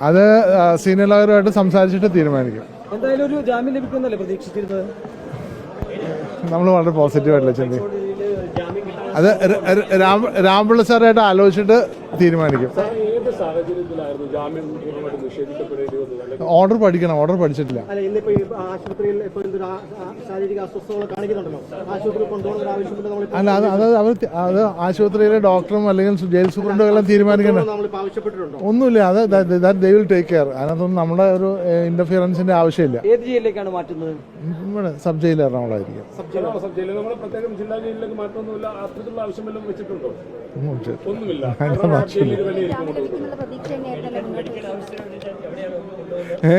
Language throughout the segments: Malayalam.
അത് സീനിയർ ലോയറുമായിട്ട് സംസാരിച്ചിട്ട് തീരുമാനിക്കും. എന്തായാലും ഒരു ജാമ്യം ലഭിക്കുന്നല്ലേ പ്രതീക്ഷിച്ചിരുന്നത്? നമ്മൾ വളരെ പോസിറ്റീവായിട്ടില്ല ചിന്തി അത് ര- ര- രാം രാംപിള്ള സാറായിട്ട് ആലോചിച്ചിട്ട് തീരുമാനിക്കും. ഓർഡർ പഠിക്കണം ഓർഡർ പഠിച്ചിട്ടില്ല. അല്ല അത് അത് അവർ അത് ആശുപത്രിയിലെ ഡോക്ടറും അല്ലെങ്കിൽ ജയിൽ സൂപ്രണ്ടും എല്ലാം തീരുമാനിക്കണം ഒന്നുമില്ല അത് ദേ വിൽ ടേക്ക് കെയർ അതിനകത്തൊന്നും നമ്മുടെ ഒരു ഇന്റർഫിയറൻസിന്റെ ആവശ്യമില്ല. ഏത് ജയിലിലേക്കാണ് മാറ്റുന്നത്? നമ്മുടെ സബ് ജയിൽ എറണാകുളമായിരിക്കും. സബ് ജയിലിൽ നമ്മൾ പ്രത്യേകം ജില്ലാ ജയിലിലേക്ക് മാറ്റമൊന്നുമില്ല അത്തരത്തിലുള്ള ആവശ്യം വെച്ചിട്ടുണ്ടോ? ഒന്നുമില്ല. വെച്ചത്. ഏ?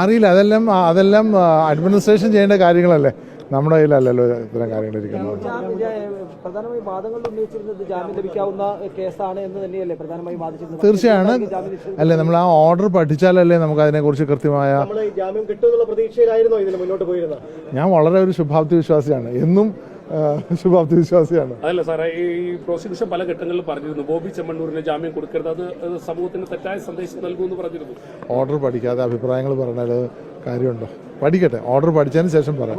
അറിയില്ല. അതെല്ലാം അതെല്ലാം അഡ്മിനിസ്ട്രേഷൻ ചെയ്യേണ്ട കാര്യങ്ങളല്ലേ? നമ്മുടെ കയ്യിലല്ലല്ലോ ഇത്തരം കാര്യങ്ങൾ ഇരിക്കുന്നത്. പ്രധാനമായും വാദങ്ങൾ ഉന്നയിച്ചിരുന്നത് ജാമ്യം ലഭിക്കാവുന്ന കേസാണ് എന്ന് തന്നെയല്ലേ പ്രധാനമായും വാദിച്ചിരുന്നത്? തീർച്ചയാണ്. അല്ലേ നമ്മൾ ആ ഓർഡർ പഠിച്ചാലല്ലേ നമുക്ക് അതിനെക്കുറിച്ച് കൃത്യമായ നമ്മൾ ജാമ്യം കിട്ടുമെന്നുള്ള പ്രതീക്ഷയിലായിരുന്നോ ഇതിന് മുന്നോട്ട് പോയിരുന്നത്? ഞാൻ വളരെ ഒരു ശുഭാപ്തി വിശ്വാസിയാണ്. എന്നും ശുഭാപ്തി വിശ്വാസിയാണ് അതല്ല സാറേ ഈ പ്രോസിക്യൂഷൻ പല ഘട്ടങ്ങളിലും പറഞ്ഞിരുന്നു. ബോബി ചെമ്മണ്ണൂരിന് ജാമ്യം കൊടുക്കരുത്. അത് സമൂഹത്തിന് തെറ്റായ സന്ദേശം നൽകുമെന്ന് പറഞ്ഞിരുന്നു. ഓർഡർ പഠിക്കാതെ അഭിപ്രായങ്ങൾ പറഞ്ഞാൽ കാര്യമുണ്ടോ? പഠിക്കട്ടെ ഓർഡർ പഠിച്ചതിന് ശേഷം പറയാം.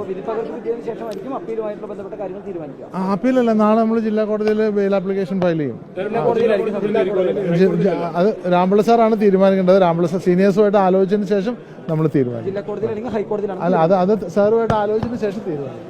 ആ അപ്പീലല്ല നാളെ നമ്മൾ ജില്ലാ കോടതിയിൽ ബെയിൽ ആപ്ലിക്കേഷൻ ഫയൽ ചെയ്യും. അത് രാംപിള്ള സാറാണ് തീരുമാനിക്കേണ്ടത്. രാംപിള്ള സാർ സീനിയേഴ്സുമായിട്ട് ആലോചിച്ചതിന് ശേഷം നമ്മൾ തീരുമാനിക്കും. അല്ല അത് അത് സാറുമായിട്ട് ആലോചിച്ചതിന് ശേഷം തീരുമാനിക്കും.